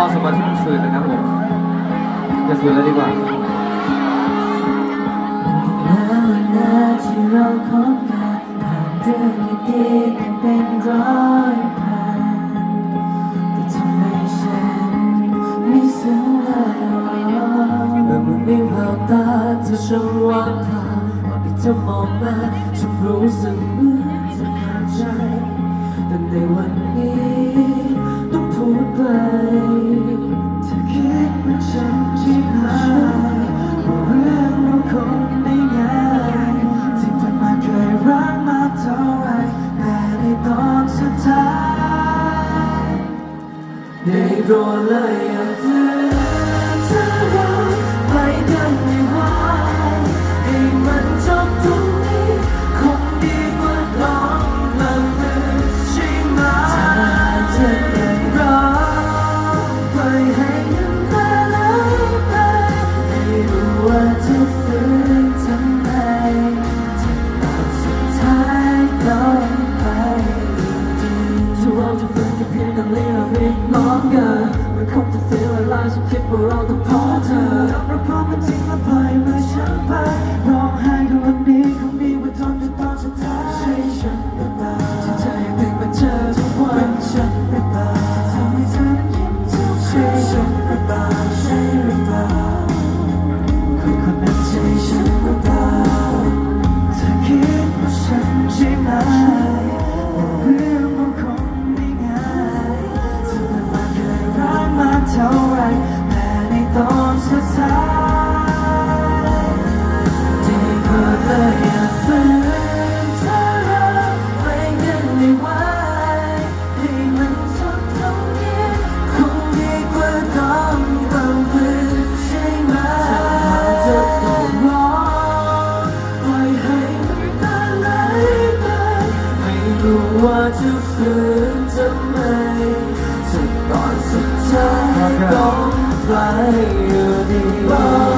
ความสัมพันธ์ที่มันฝืนนะครับผมอย่าฝืนเลยดีกว่าแล้นที่เราคบกันผ่านเรื่องดีๆกันเป็นร้อยพันแต่ทำไมฉันไม่ซึ้งเลยเมื่อมันมีแววตาเธอช่างหวานตาตอนที่เธอมองมาฉันรู้สึกเหมือนจะขาดใจแต่ในวันนี้ ได้โดนเลยอย่าฝืนเธอเธอ คงจะเสียเวลาฉันคิดว่าเราต้องพอเธอเราพร้อมกันจริงแล้วปล่อยมือฉันไปร้องไห้กับวันนี้คงมีวันทนจนตอนสุดท้ายใช่ฉันหรือเปล่าที่เธอยังเป็นมือนเจอทุกวันเป็นฉันหรือเปล่าที่ทำให้เธอนั้นยิ้มทุกใช่ฉันหรือเปล่า สุดท้ายที่กดเลยอย่าฝืนเธอเราไปกันไม่ไหวให้มันจบตรงนี้คงดีกว่าต้องบังเอิญใช่ไหมถ้าจะต้องรอปล่อยให้น้ำตาไหลไปไม่รู้ว่าจะฝืนทำไมจนตอนสุดท้ายต้องไปอย love.